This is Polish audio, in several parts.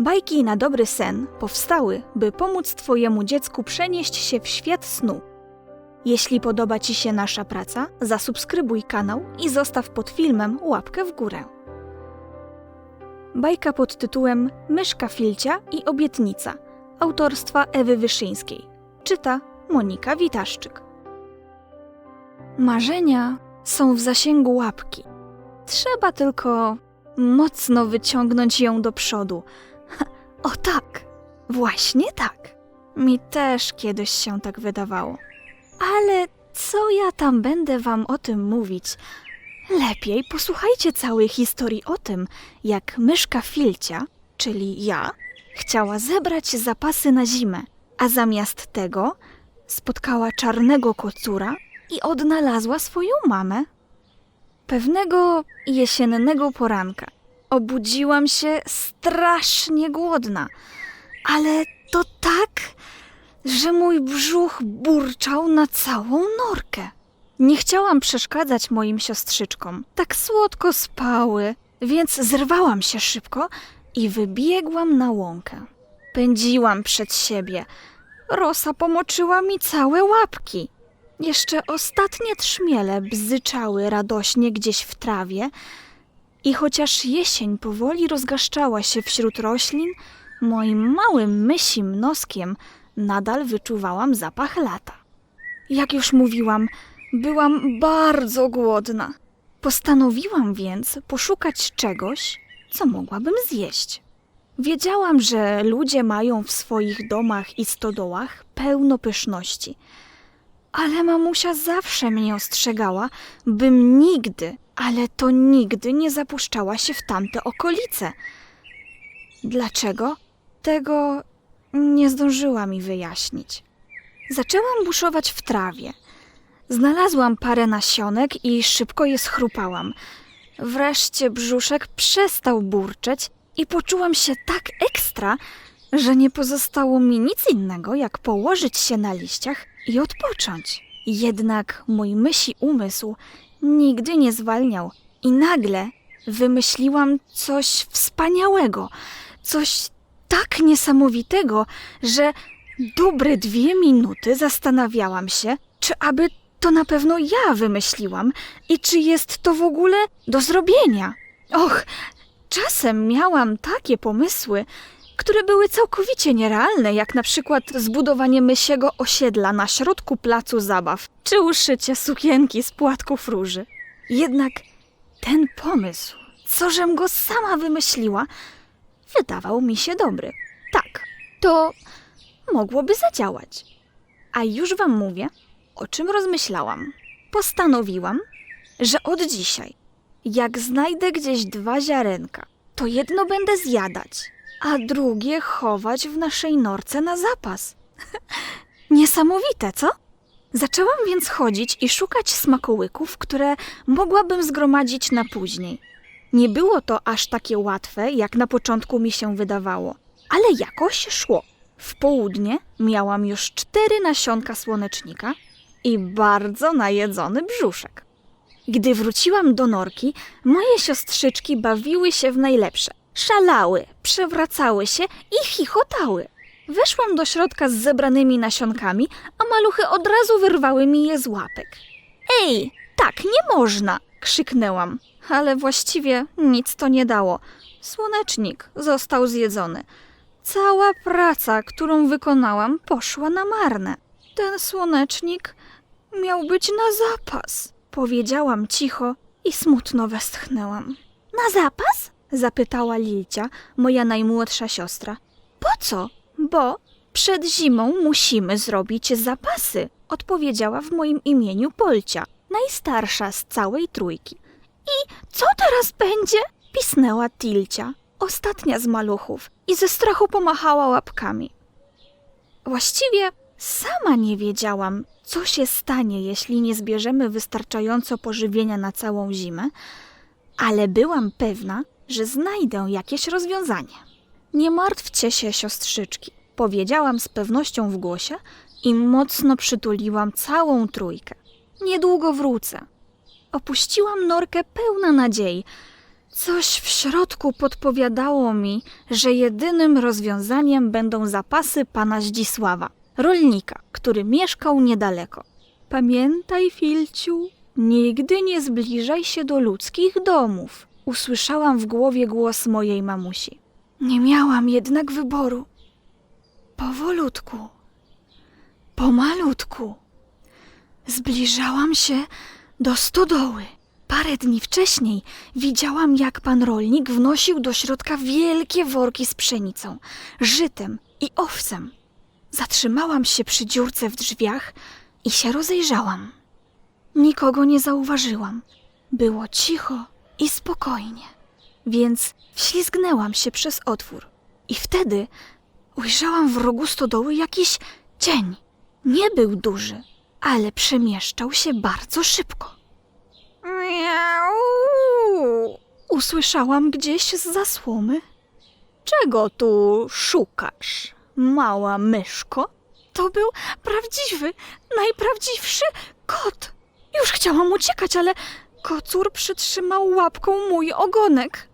Bajki na dobry sen powstały, by pomóc Twojemu dziecku przenieść się w świat snu. Jeśli podoba Ci się nasza praca, zasubskrybuj kanał i zostaw pod filmem łapkę w górę. Bajka pod tytułem Myszka Filcia i Obietnica autorstwa Ewy Wyszyńskiej. Czyta Monika Witaszczyk. Marzenia są w zasięgu łapki. Trzeba tylko mocno wyciągnąć ją do przodu. O tak, właśnie tak. Mi też kiedyś się tak wydawało. Ale co ja tam będę wam o tym mówić? Lepiej posłuchajcie całej historii o tym, jak myszka Filcia, czyli ja, chciała zebrać zapasy na zimę, a zamiast tego spotkała czarnego kocura i odnalazła swoją mamę. Pewnego jesiennego poranka obudziłam się strasznie głodna, ale to tak, że mój brzuch burczał na całą norkę. Nie chciałam przeszkadzać moim siostrzyczkom, tak słodko spały, więc zerwałam się szybko i wybiegłam na łąkę. Pędziłam przed siebie. Rosa pomoczyła mi całe łapki. Jeszcze ostatnie trzmiele bzyczały radośnie gdzieś w trawie i chociaż jesień powoli rozgaszczała się wśród roślin, moim małym mysim noskiem nadal wyczuwałam zapach lata. Jak już mówiłam, byłam bardzo głodna. Postanowiłam więc poszukać czegoś, co mogłabym zjeść. Wiedziałam, że ludzie mają w swoich domach i stodołach pełno pyszności, ale mamusia zawsze mnie ostrzegała, bym nigdy, ale to nigdy nie zapuszczała się w tamte okolice. Dlaczego? Tego nie zdążyła mi wyjaśnić. Zaczęłam buszować w trawie. Znalazłam parę nasionek i szybko je schrupałam. Wreszcie brzuszek przestał burczeć i poczułam się tak ekstra, że nie pozostało mi nic innego, jak położyć się na liściach i odpocząć. Jednak mój myśli umysł nigdy nie zwalniał i nagle wymyśliłam coś wspaniałego, coś tak niesamowitego, że dobre dwie minuty zastanawiałam się, czy aby to na pewno ja wymyśliłam i czy jest to w ogóle do zrobienia. Och, czasem miałam takie pomysły, które były całkowicie nierealne, jak na przykład zbudowanie mysiego osiedla na środku placu zabaw, czy uszycie sukienki z płatków róży. Jednak ten pomysł, co żem go sama wymyśliła, wydawał mi się dobry. Tak, to mogłoby zadziałać. A już wam mówię, o czym rozmyślałam. Postanowiłam, że od dzisiaj, jak znajdę gdzieś dwa ziarenka, to jedno będę zjadać, a drugie chować w naszej norce na zapas. Niesamowite, co? Zaczęłam więc chodzić i szukać smakołyków, które mogłabym zgromadzić na później. Nie było to aż takie łatwe, jak na początku mi się wydawało, ale jakoś szło. W południe miałam już cztery nasionka słonecznika i bardzo najedzony brzuszek. Gdy wróciłam do norki, moje siostrzyczki bawiły się w najlepsze. Szalały, przewracały się i chichotały. Weszłam do środka z zebranymi nasionkami, a maluchy od razu wyrwały mi je z łapek. Ej, tak nie można! krzyknęłam, ale właściwie nic to nie dało. Słonecznik został zjedzony. Cała praca, którą wykonałam, poszła na marne. Ten słonecznik miał być na zapas, powiedziałam cicho i smutno westchnęłam. Na zapas? Zapytała Lilcia, moja najmłodsza siostra. Po co? Bo przed zimą musimy zrobić zapasy, odpowiedziała w moim imieniu Polcia, najstarsza z całej trójki. I co teraz będzie? pisnęła Tilcia, ostatnia z maluchów, i ze strachu pomachała łapkami. Właściwie sama nie wiedziałam, co się stanie, jeśli nie zbierzemy wystarczająco pożywienia na całą zimę, ale byłam pewna, że znajdę jakieś rozwiązanie. Nie martwcie się, siostrzyczki, powiedziałam z pewnością w głosie i mocno przytuliłam całą trójkę. Niedługo wrócę. Opuściłam norkę pełna nadziei. Coś w środku podpowiadało mi, że jedynym rozwiązaniem będą zapasy pana Zdzisława, rolnika, który mieszkał niedaleko. Pamiętaj, Filciu, nigdy nie zbliżaj się do ludzkich domów. Usłyszałam w głowie głos mojej mamusi. Nie miałam jednak wyboru. Powolutku, pomalutku, zbliżałam się do stodoły. Parę dni wcześniej widziałam, jak pan rolnik wnosił do środka wielkie worki z pszenicą, żytem i owcem. Zatrzymałam się przy dziurce w drzwiach i się rozejrzałam. Nikogo nie zauważyłam. Było cicho i spokojnie, więc wślizgnęłam się przez otwór. I wtedy ujrzałam w rogu stodoły jakiś cień. Nie był duży, ale przemieszczał się bardzo szybko. Miau! Usłyszałam gdzieś z zasłomy. Czego tu szukasz, mała myszko? To był prawdziwy, najprawdziwszy kot. Już chciałam uciekać, ale kocur przytrzymał łapką mój ogonek.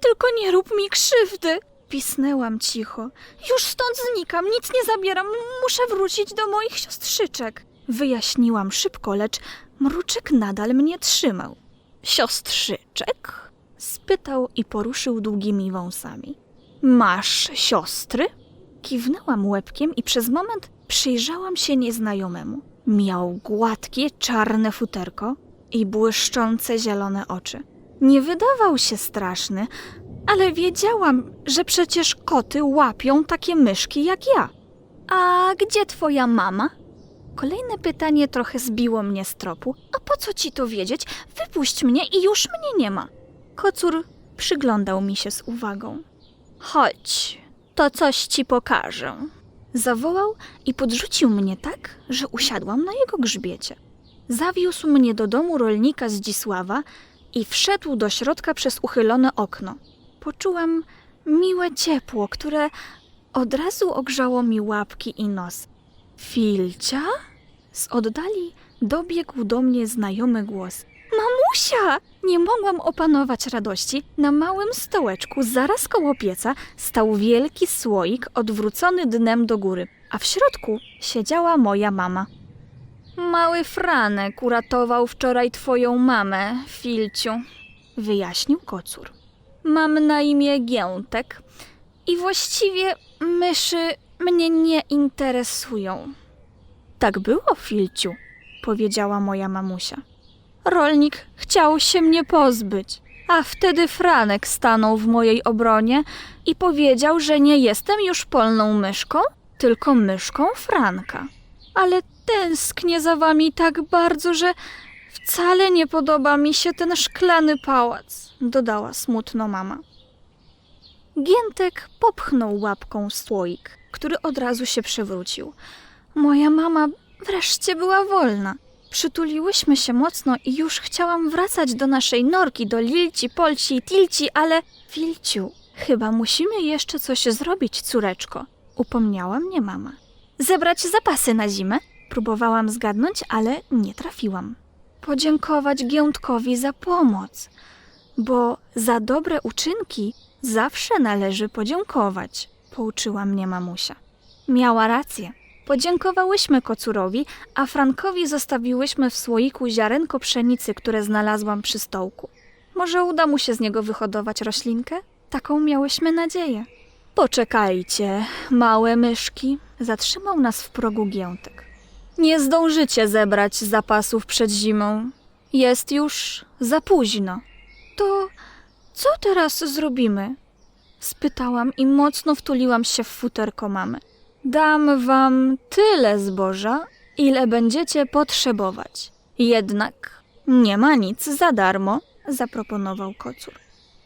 Tylko nie rób mi krzywdy. Pisnęłam cicho. Już stąd znikam, nic nie zabieram, muszę wrócić do moich siostrzyczek. Wyjaśniłam szybko, lecz mruczek nadal mnie trzymał. Siostrzyczek? spytał i poruszył długimi wąsami. Masz siostry? Kiwnęłam łebkiem i przez moment przyjrzałam się nieznajomemu. Miał gładkie, czarne futerko i błyszczące zielone oczy. Nie wydawał się straszny, ale wiedziałam, że przecież koty łapią takie myszki jak ja. A gdzie twoja mama? Kolejne pytanie trochę zbiło mnie z tropu. A po co ci to wiedzieć? Wypuść mnie i już mnie nie ma. Kocur przyglądał mi się z uwagą. Chodź, to coś ci pokażę. Zawołał i podrzucił mnie tak, że usiadłam na jego grzbiecie. Zawiózł mnie do domu rolnika Zdzisława i wszedł do środka przez uchylone okno. Poczułam miłe ciepło, które od razu ogrzało mi łapki i nos. Filcia? Z oddali dobiegł do mnie znajomy głos. Mamusia! Nie mogłam opanować radości. Na małym stołeczku, zaraz koło pieca, stał wielki słoik odwrócony dnem do góry, a w środku siedziała moja mama. Mały Franek uratował wczoraj twoją mamę, Filciu, wyjaśnił kocur. Mam na imię Giętek i właściwie myszy mnie nie interesują. Tak było, Filciu, powiedziała moja mamusia. Rolnik chciał się mnie pozbyć, a wtedy Franek stanął w mojej obronie i powiedział, że nie jestem już polną myszką, tylko myszką Franka. Ale tęsknię za wami tak bardzo, że wcale nie podoba mi się ten szklany pałac, dodała smutno mama. Giętek popchnął łapką słoik, który od razu się przewrócił. Moja mama wreszcie była wolna. Przytuliłyśmy się mocno i już chciałam wracać do naszej norki, do Lilci, Polci i Tilci, ale... Filciu, chyba musimy jeszcze coś zrobić, córeczko. Upomniała mnie mama. Zebrać zapasy na zimę? Próbowałam zgadnąć, ale nie trafiłam. Podziękować Giętkowi za pomoc, bo za dobre uczynki zawsze należy podziękować, pouczyła mnie mamusia. Miała rację. Podziękowałyśmy kocurowi, a Frankowi zostawiłyśmy w słoiku ziarenko pszenicy, które znalazłam przy stołku. Może uda mu się z niego wyhodować roślinkę? Taką miałyśmy nadzieję. Poczekajcie, małe myszki, zatrzymał nas w progu giętek. Nie zdążycie zebrać zapasów przed zimą. Jest już za późno. To co teraz zrobimy? Spytałam i mocno wtuliłam się w futerko mamy. Dam wam tyle zboża, ile będziecie potrzebować. Jednak nie ma nic za darmo, zaproponował kocur.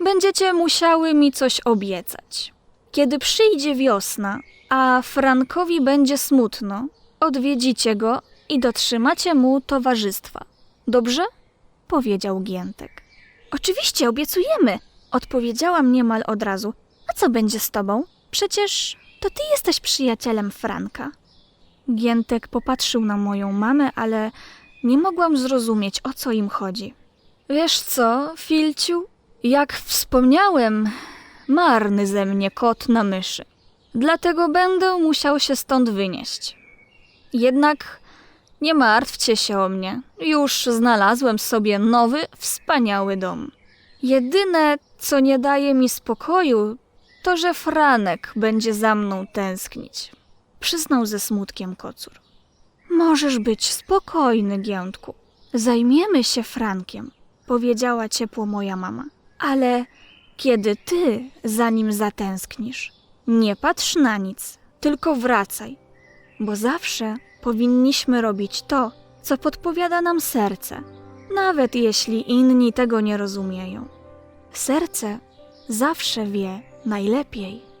Będziecie musiały mi coś obiecać. Kiedy przyjdzie wiosna, a Frankowi będzie smutno, odwiedzicie go i dotrzymacie mu towarzystwa. Dobrze? powiedział Giętek. Oczywiście, obiecujemy, odpowiedziałam niemal od razu. A co będzie z tobą? Przecież to ty jesteś przyjacielem Franka. Giętek popatrzył na moją mamę, ale nie mogłam zrozumieć, o co im chodzi. Wiesz co, Filciu? Jak wspomniałem, marny ze mnie kot na myszy. Dlatego będę musiał się stąd wynieść. Jednak nie martwcie się o mnie. Już znalazłem sobie nowy, wspaniały dom. Jedyne, co nie daje mi spokoju, to że Franek będzie za mną tęsknić. Przyznał ze smutkiem kocur. Możesz być spokojny, Giątku. Zajmiemy się Frankiem, powiedziała ciepło moja mama. Ale kiedy ty za nim zatęsknisz, nie patrz na nic, tylko wracaj, bo zawsze powinniśmy robić to, co podpowiada nam serce, nawet jeśli inni tego nie rozumieją. Serce zawsze wie najlepiej.